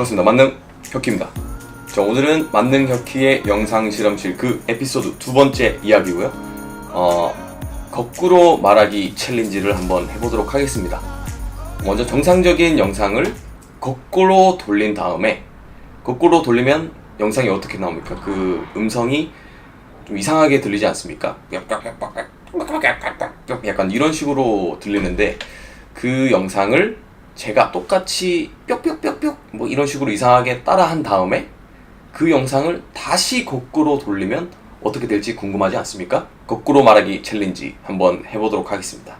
반갑습니다. 만능 혁키입니다. 자, 오늘은 만능 혁키의 영상 실험실 그 에피소드 두 번째 이야기고요. 어, 거꾸로 말하기 챌린지를 한번 해보도록 하겠습니다. 먼저 정상적인 영상을 거꾸로 돌린 다음에 거꾸로 돌리면 영상이 어떻게 나옵니까? 그 음성이 좀 이상하게 들리지 않습니까? 약간 이런 식으로 들리는데 그 영상을 제가 똑같이 뾱뾱뾱뾱 뭐 이런 식으로 이상하게 따라한 다음에 그 영상을 다시 거꾸로 돌리면 어떻게 될지 궁금하지 않습니까? 거꾸로 말하기 챌린지 한번 해보도록 하겠습니다.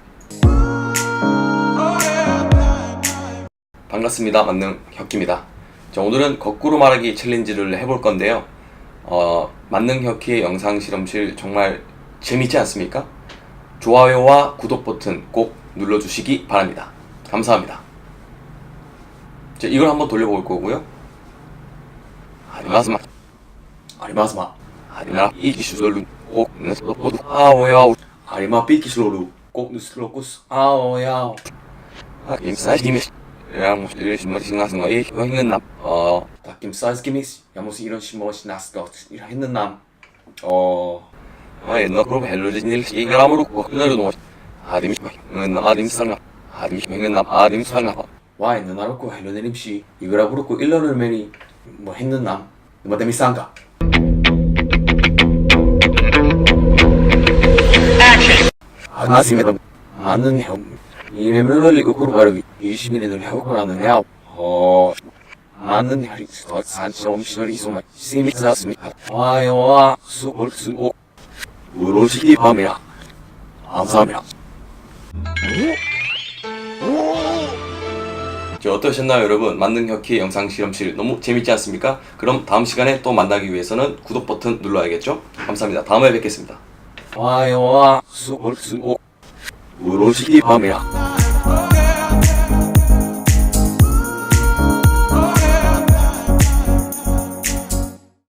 반갑습니다. 만능 혁기입니다. 자, 오늘은 거꾸로 말하기 챌린지를 해볼 건데요. 어, 만능 혁기의 영상 실험실 정말 재밌지 않습니까? 좋아요와 구독 버튼 꼭 눌러주시기 바랍니다. 감사합니다. 자, 이걸 한번 돌려볼 거고요. 하리마스마. 하리마스마. 하리마 이기슈솔루 꼭 느스로코스 아오야. 하리마 비기슈솔루 꼭 느스로코스 아오야. 임사이기미스. 양 이런 신나스가 이 형은 남. 어, 사이즈 기미스. 야무스 이런 신모시 나스가 이런 했는 남. 어. 아, 옛날 그럼 헬로진일 이그람으로 그거를 놓. 아dim 은 아dim 상가. 아dim 형은 남 아dim 상가. 와 있는 나로고 헬로네림씨 이그라브로고 일러를 메니 뭐 했는 남. 뭐 때문에 상가. 아나스입니다. 아는 형. 이름을 흘리고 구르바르기 20인을 해오고라는 형. 어. 많은 혈이 산시험 시절이 소마 시미 지났습니다. 와요와 수골 수고 우로시기 밤이야. 감사합니다. 자, 어떠셨나요, 여러분? 만능 혁키 영상 실험실 너무 재밌지 않습니까? 그럼 다음 시간에 또 만나기 위해서는 구독 버튼 눌러야겠죠? 감사합니다. 다음에 뵙겠습니다. 와요와 수골 수고 우로시기 밤이야.